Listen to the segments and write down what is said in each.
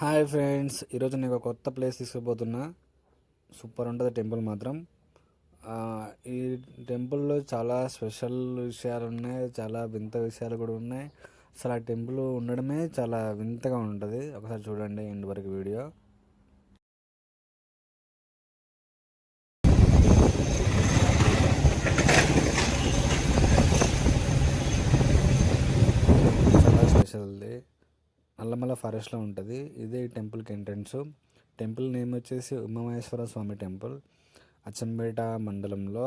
Hi friends ఈరోజు నేను ఒక కొత్త ప్లేస్ తీసుకుపోతున్నా. సూపర్ ఉంటుంది టెంపుల్ మాత్రం. ఈ టెంపుల్లో చాలా స్పెషల్ విషయాలు ఉన్నాయి చాలా వింత విషయాలు కూడా ఉన్నాయి. అసలు ఆ టెంపుల్ ఉండడమే చాలా వింతగా ఉంటుంది. ఒకసారి చూడండి ఎండ్ వరకు వీడియో చాలా స్పెషల్ది నల్లమల ఫారెస్ట్లో ఉంటుంది. ఇదే టెంపుల్కి ఎంట్రన్స్. టెంపుల్ నేమ్ వచ్చేసి ఉమామహేశ్వర స్వామి టెంపుల్. అచ్చంపేట మండలంలో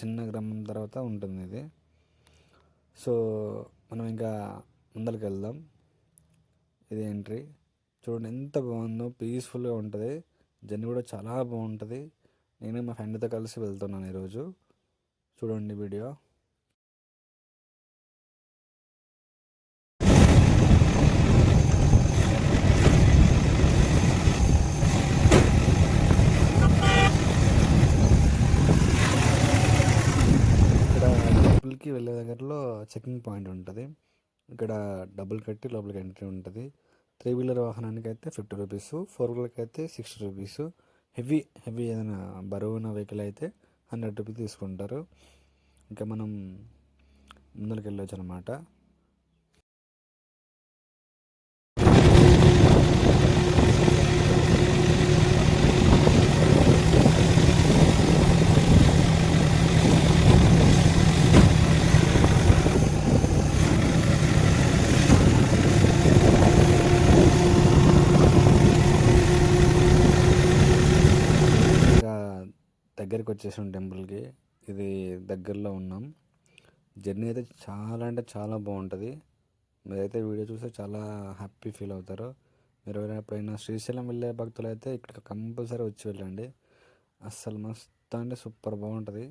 చిన్న గ్రామం తర్వాత ఉంటుంది ఇది. సో మనం ఇంకా ముందరికి వెళ్దాం. ఇది ఎంట్రీ. చూడండి ఎంత బాగుందో పీస్ఫుల్గా ఉంటుంది. జర్నీ కూడా చాలా బాగుంటుంది. నేను మా ఫ్రెండ్తో కలిసి వెళ్తున్నాను ఈరోజు. చూడండి వీడియో ఇక్కడ టెంపుల్కి వెళ్ళే దగ్గరలో చెకింగ్ పాయింట్ ఉంటుంది. ఇక్కడ డబ్బులు కట్టి లోపలికి ఎంట్రీ ఉంటుంది. త్రీ వీలర్ వాహనానికి అయితే ఫిఫ్టీ రూపీస్ ఫోర్ వీలర్కి అయితే సిక్స్టీ రూపీస్. హెవీ హెవీ ఏదైనా బరువున్న వెహికల్ అయితే హండ్రెడ్ రూపీస్ తీసుకుంటారు. ఇంకా మనం ముందరికి వెళ్ళొచ్చు అనమాట ఇంకా దగ్గరికి వచ్చేసాం టెంపుల్కి. ఇది దగ్గరలో ఉన్నాం. జర్నీ అయితే చాలా అంటే చాలా బాగుంటుంది. మీరైతే వీడియో చూస్తే చాలా హ్యాపీ ఫీల్ అవుతారు. మీరు ఎప్పుడైనా శ్రీశైలం వెళ్ళే భక్తులు అయితే ఇక్కడ కంపల్సరీ వచ్చి వెళ్ళండి. అస్సలు మస్తు అంటే సూపర్ బాగుంటుంది.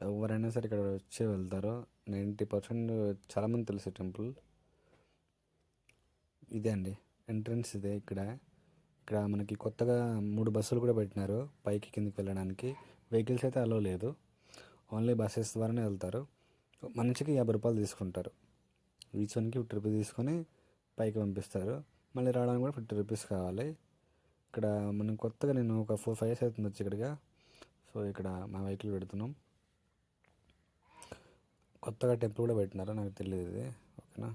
ఎవరైనా సరే ఇక్కడ వచ్చి వెళ్తారు. నైంటీ పర్సెంట్ చాలామంది తెలుసు టెంపుల్. ఇదే అండి. ఎంట్రన్స్ ఇదే ఇక్కడ. ఇక్కడ మనకి కొత్తగా మూడు బస్సులు కూడా పెట్టినారు పైకి కిందకి వెళ్ళడానికి. వెహికల్స్ అయితే అలో లేదు. ఓన్లీ బస్సెస్ ద్వారానే వెళ్తారు. మనిషికి యాభై రూపాయలు తీసుకుంటారు. ఈచ్ వన్కి ఫిఫ్టీ రూపీస్ తీసుకొని పైకి పంపిస్తారు. మళ్ళీ రావడానికి కూడా ఫిఫ్టీ రూపీస్ కావాలి. ఇక్కడ మనం కొత్తగా నేను ఒక ఫోర్ ఫైవ్ ఇయర్స్ అవుతుంది వచ్చి ఇక్కడిగా సో ఇక్కడ మా వెహికల్ పెడుతున్నాం. కొత్తగా టెంపుల్ కూడా పెట్టినారు నాకు తెలియదు ఇది. ఓకేనా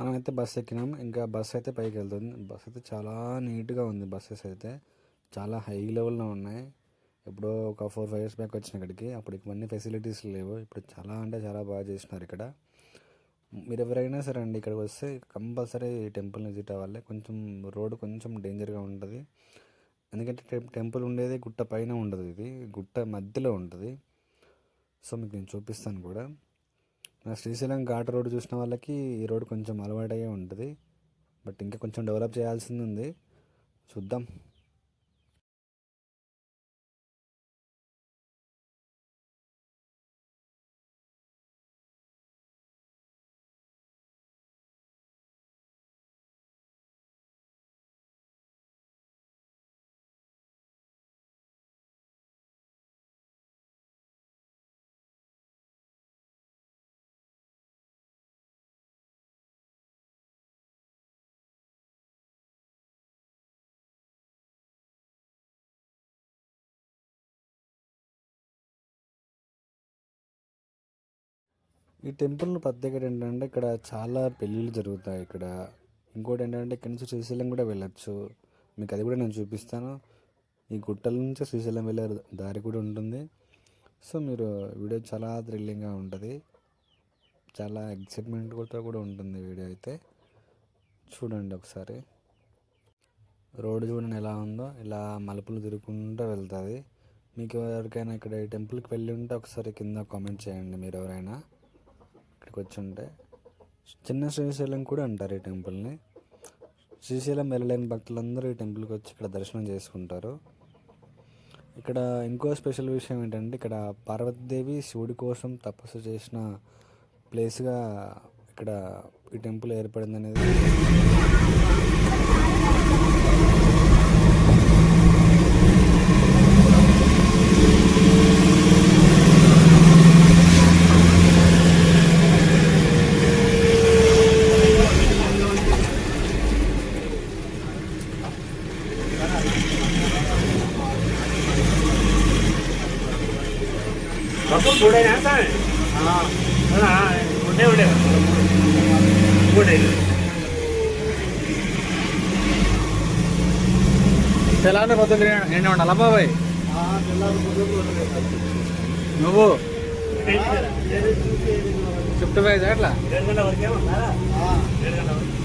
మనమైతే బస్ ఎక్కినాం. ఇంకా బస్ అయితే పైకి వెళ్తుంది. బస్ అయితే చాలా నీట్గా ఉంది బస్సెస్ అయితే. చాలా హై లెవెల్లో ఉన్నాయి. ఎప్పుడో ఒక ఫోర్ ఫైవ్ ఇయర్స్ బ్యాక్ వచ్చిన ఇక్కడికి. అప్పుడు ఇవన్నీ ఫెసిలిటీస్ లేవు. ఇప్పుడు చాలా అంటే చాలా బాగా చేసినారు ఇక్కడ. మీరు ఎవరైనా సరే అండి ఇక్కడికి వస్తే కంపల్సరీ టెంపుల్ టెంపుల్ని విజిట్ అవ్వాలి. కొంచెం రోడ్ కొంచెం డేంజర్గా ఉంటుంది. ఎందుకంటే టెం- టెంపుల్ ఉండేది గుట్ట పైన ఉండదు ఇది. గుట్ట మధ్యలో ఉంటుంది. సో మీకు నేను చూపిస్తాను కూడా. నా శ్రీశైలం ఘాట్ రోడ్ చూసిన వాళ్ళకి ఈ రోడ్ కొంచెం అలవాటయ్యే ఉంటుంది. బట్ ఇంకా కొంచెం డెవలప్ చేయాల్సింది ఉంది. చూద్దాం. ఈ టెంపుల్ ప్రత్యేకత ఏంటంటే ఇక్కడ చాలా పెళ్ళిళ్ళు జరుగుతాయి ఇక్కడ. ఇంకోటి ఏంటంటే ఇక్కడ నుంచి శ్రీశైలం కూడా వెళ్ళచ్చు. మీకు అది కూడా నేను చూపిస్తాను. ఈ గుట్టల నుంచి శ్రీశైలం వెళ్ళే దారి కూడా ఉంటుంది. సో మీరు వీడియో చాలా థ్రిల్లింగ్గా ఉంటుంది. చాలా ఎక్సైట్మెంట్ కూడా కూడా ఉంటుంది వీడియో అయితే. చూడండి ఒకసారి. రోడ్డు చూడండి ఎలా ఉందో. ఇలా మలుపులు తిరుగుకుంటూ వెళ్తుంది. మీకు ఎవరికైనా ఇక్కడ ఈ టెంపుల్కి వెళ్ళి ఉంటే ఒకసారి కింద కామెంట్ చేయండి మీరు ఎవరైనా. ఇక్కడికి వచ్చి ఉంటే చిన్న శ్రీశైలం కూడా అంటారు ఈ టెంపుల్ని. శ్రీశైలం వెళ్ళలేని భక్తులందరూ ఈ టెంపుల్కి వచ్చి ఇక్కడ దర్శనం చేసుకుంటారు. ఇక్కడ ఇంకో స్పెషల్ విషయం ఏంటంటే ఇక్కడ పార్వతీదేవి శివుడి కోసం తపస్సు చేసిన ప్లేస్గా ఇక్కడ ఈ టెంపుల్ ఏర్పడింది అనేది మూడైనా సార్ ఉండే ఉండే మూడే తెల్లారి పొద్దున్న ఎండ ఉండాలి బాబాయ్ నువ్వు షిఫ్ట్ వైజ్ ఎట్లా ఏడు గంటల వరకే ఉన్నారా ఏడు గంటల వరకు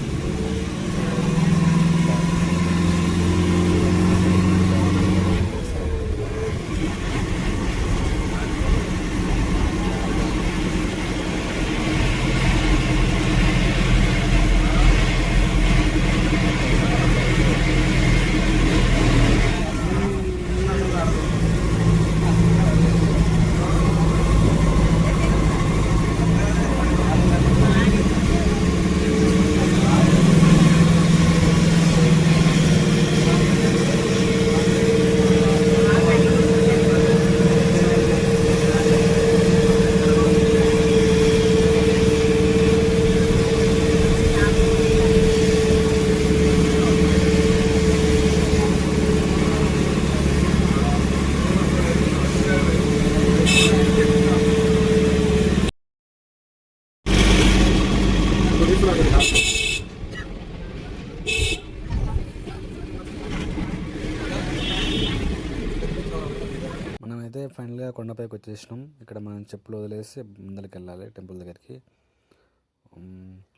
మనమైతే ఫైనల్గా కొండపైకి వచ్చేసినాం. ఇక్కడ మనం చెప్పులు వదిలేసి ముందరికి వెళ్ళాలి టెంపుల్ దగ్గరికి.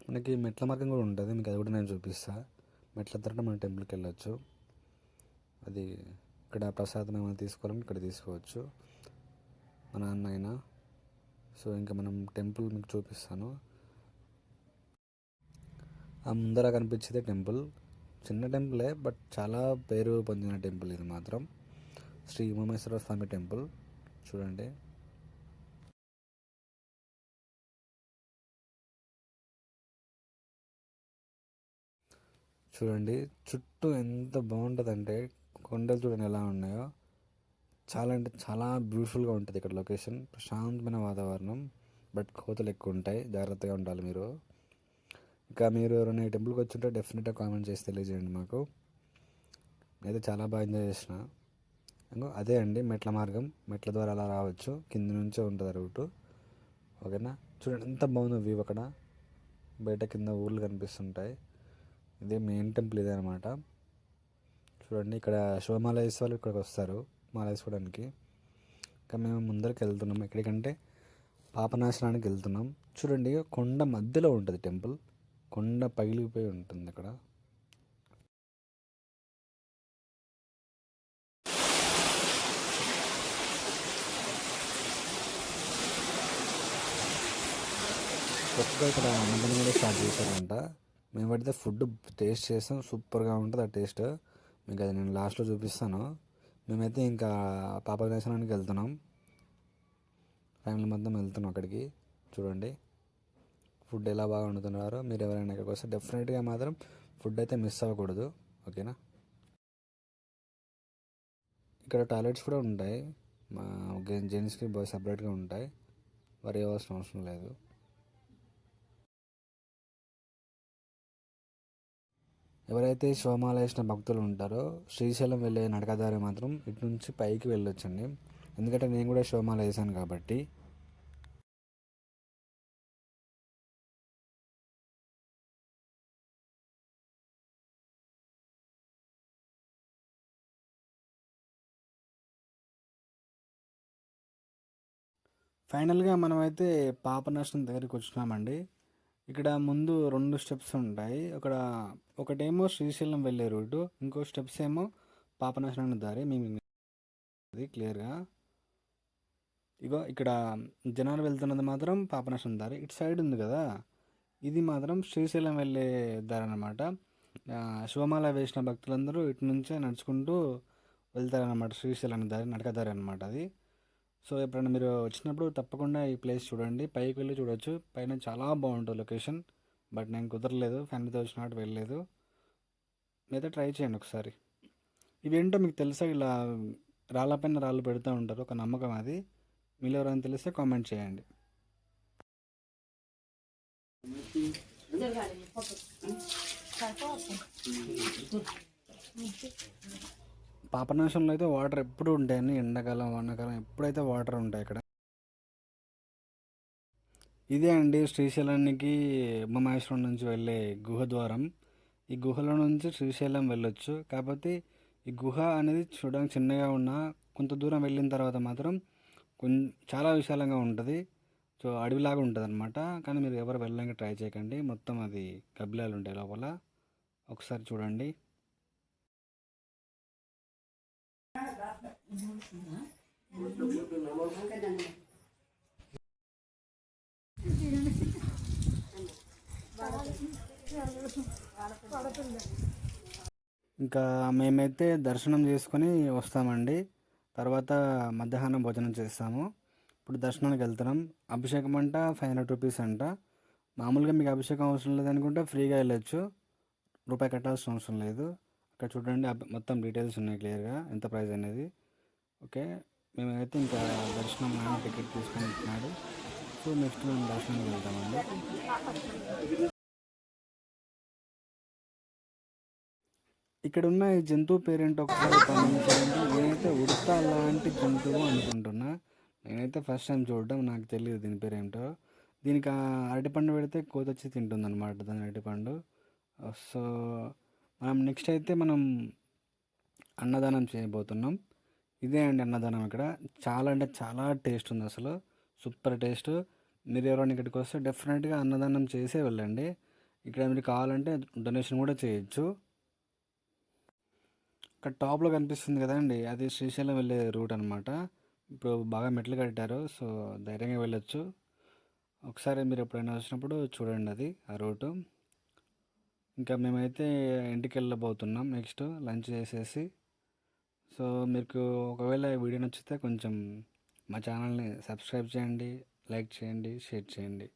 మనకి మెట్ల మార్గం కూడా ఉంటుంది. మీకు అది కూడా నేను చూపిస్తా. మెట్ల ద్వారా మనం టెంపుల్కి వెళ్ళొచ్చు. అది ఇక్కడ ప్రసాదం ఏమైనా తీసుకోవాలి ఇక్కడ తీసుకోవచ్చు. మన నాన్న అయినా. సో ఇంకా మనం టెంపుల్ మీకు చూపిస్తాను. ఆ ముందర కనిపించేదే టెంపుల్. చిన్న టెంపులే బట్ చాలా పేరు పొందిన టెంపుల్ ఇది మాత్రం. శ్రీ ఉమామేశ్వర స్వామి టెంపుల్. చూడండి. చూడండి చుట్టూ ఎంత బాగుంటుందంటే కొండలు చూడండి ఎలా ఉన్నాయో. చాలా అంటే చాలా బ్యూటిఫుల్గా ఉంటుంది ఇక్కడ లొకేషన్. ప్రశాంతమైన వాతావరణం బట్ కోతలు ఎక్కువ ఉంటాయి. జాగ్రత్తగా ఉండాలి మీరు. ఇంకా మీరు ఎవరైనా టెంపుల్కి వచ్చి ఉంటే డెఫినెట్గా కామెంట్ చేసి తెలియజేయండి మాకు. అయితే చాలా బాగా ఎంజాయ్ చేసిన. అదే అండి మెట్ల మార్గం. మెట్ల ద్వారా అలా రావచ్చు. కింద నుంచే ఉంటుంది రూటు. ఓకేనా? చూడండి ఎంత బాగుందో వ్యూ అక్కడ. బయట కింద ఊర్లు కనిపిస్తుంటాయి. ఇదే మెయిన్ టెంపుల్ ఇదే అనమాట చూడండి ఇక్కడ శివమాలయస్ వాళ్ళు ఇక్కడికి వస్తారు మాల వేసుకోవడానికి ఇంకా మేము ముందరికి వెళ్తున్నాం. ఎక్కడికంటే పాపనాశనానికి వెళ్తున్నాం. చూడండి కొండ మధ్యలో ఉంటుంది టెంపుల్ కొండ పగిలిపోయి ఉంటుంది అక్కడ. కొత్తగా ఇక్కడ అన్నదానం కూడా స్టార్ట్ చేశారంట. మేము పడితే ఫుడ్ టేస్ట్ చేస్తాం సూపర్గా ఉంటుంది ఆ టేస్ట్. మీకు అది నేను లాస్ట్లో చూపిస్తాను. మేమైతే ఇంకా పాప దర్శనానికి వెళ్తున్నాం. ఫ్యామిలీ మొత్తం వెళ్తున్నాం అక్కడికి. చూడండి. ఫుడ్ ఎలా బాగా వండుతున్నారో. మీరు ఎవరైనా ఇక్కడికి వస్తే డెఫినెట్గా మాత్రం ఫుడ్ అయితే మిస్ అవ్వకూడదు. ఓకేనా? ఇక్కడ టాయిలెట్స్ కూడా ఉంటాయి. మా జెంట్స్కి బాగా సపరేట్గా ఉంటాయి. వరి అవ్వాల్సిన అవసరం లేదు. ఎవరైతే శివమాల వేసిన భక్తులు ఉంటారో శ్రీశైలం వెళ్ళే నడకదారి మాత్రం ఇటు నుంచి పైకి వెళ్ళొచ్చండి. ఎందుకంటే నేను కూడా శివమాల వేసాను కాబట్టి. ఫైనల్గా మనమైతే పాపనాశనం దగ్గరికి వచ్చినామండి. ఇక్కడ ముందు రెండు స్టెప్స్ ఉంటాయి. అక్కడ ఒకటేమో శ్రీశైలం వెళ్ళే రూటు ఇంకో స్టెప్స్ ఏమో పాపనాశనం దారి మేము అది క్లియర్గా ఇగో ఇక్కడ జనాలు వెళ్తున్నది మాత్రం పాపనాశనం దారి. ఇటు సైడ్ ఉంది కదా ఇది మాత్రం శ్రీశైలం వెళ్ళే దారి అనమాట శివమాల వేసిన భక్తులందరూ ఇటు నుంచే నడుచుకుంటూ వెళ్తారనమాట శ్రీశైలం దారి నడక దారి అనమాట అది. సో ఎప్పుడైనా మీరు వచ్చినప్పుడు తప్పకుండా ఈ ప్లేస్ చూడండి. పైకి వెళ్ళి చూడొచ్చు. పైన చాలా బాగుంటుంది లొకేషన్ బట్ నేను కుదరలేదు ఫ్యామిలీతో వచ్చినట్టు వెళ్ళలేదు. మీరైతే ట్రై చేయండి ఒకసారి. ఇవేంటో మీకు తెలుసా ఇలా రాళ్ళపైన రాళ్ళు పెడుతూ ఉంటారు ఒక నమ్మకం అది. మీరు ఎవరైనా తెలిస్తే కామెంట్ చేయండి. పాపనాశంలో అయితే వాటర్ ఎప్పుడు ఉంటాయని ఎండాకాలం వానాకాలం ఎప్పుడైతే వాటర్ ఉంటాయి ఇక్కడ ఇదే అండి శ్రీశైలానికి ఉమామహేశ్వరం నుంచి వెళ్ళే గుహ ద్వారం. ఈ గుహలో నుంచి శ్రీశైలం వెళ్ళొచ్చు. కాకపోతే ఈ గుహ అనేది చూడడానికి చిన్నగా ఉన్న కొంత దూరం వెళ్ళిన తర్వాత మాత్రం కొం చాలా విశాలంగా ఉంటుంది. సో అడవిలాగా ఉంటుంది అనమాట కానీ మీరు ఎవరు వెళ్ళడానికి ట్రై చేయకండి. మొత్తం అది కబిలాలు ఉంటాయి లోపల. ఒకసారి చూడండి. ఇంకా మేమైతే దర్శనం చేసుకొని వస్తామండి. తర్వాత మధ్యాహ్నం భోజనం చేస్తాము. ఇప్పుడు దర్శనానికి వెళ్తున్నాం. అభిషేకం అంట ఫైవ్ హండ్రెడ్ రూపీస్ అంట. మామూలుగా మీకు అభిషేకం అవసరం లేదనుకుంటే ఫ్రీగా వెళ్ళొచ్చు. రూపాయి కట్టాల్సిన అవసరం లేదు. అక్కడ చూడండి మొత్తం డీటెయిల్స్ ఉన్నాయి క్లియర్గా ఎంత ప్రైస్ అనేది. ఓకే మేమైతే ఇంకా దర్శనం టికెట్ తీసుకొని ఇచ్చినాడు సో నెక్స్ట్ మేము దర్శనానికి వెళ్తామండి. ఇక్కడ ఉన్న ఈ జంతువు పేరేంటో ఒకసారి గమనించండి. నేనైతే ఉడత లాంటి జంతువు అనుకుంటున్నా. నేనైతే ఫస్ట్ టైం చూడడం నాకు తెలియదు దీని పేరేంటో దీనికి ఆ అరటిపండు పెడితే కోత వచ్చి తింటుంది అనమాట దాని అరటిపండు. Uh, సో మనం నెక్స్ట్ అయితే మనం అన్నదానం చేయబోతున్నాం. ఇదే అండి అన్నదానం ఇక్కడ. చాలా అంటే చాలా టేస్ట్ ఉంది అసలు. సూపర్ టేస్ట్ మీరు ఎవరైనా ఇక్కడికి వస్తే డెఫినెట్గా అన్నదానం చేసే వెళ్ళండి. ఇక్కడ మీరు కావాలంటే డొనేషన్ కూడా చేయొచ్చు. ఇక్కడ టాప్లో కనిపిస్తుంది కదండి. అది శ్రీశైలం వెళ్ళే రూట్ అనమాట ఇప్పుడు బాగా మెట్లు కట్టారు. సో ధైర్యంగా వెళ్ళొచ్చు. ఒకసారి మీరు ఎప్పుడైనా వచ్చినప్పుడు చూడండి అది ఆ రూటు. ఇంకా మేమైతే ఇంటికి వెళ్ళబోతున్నాం నెక్స్ట్ లంచ్ చేసేసి. సో మీకు ఒకవేళ వీడియో నచ్చితే కొంచెం మా ఛానల్ని సబ్స్క్రైబ్ చేయండి లైక్ చేయండి షేర్ చేయండి.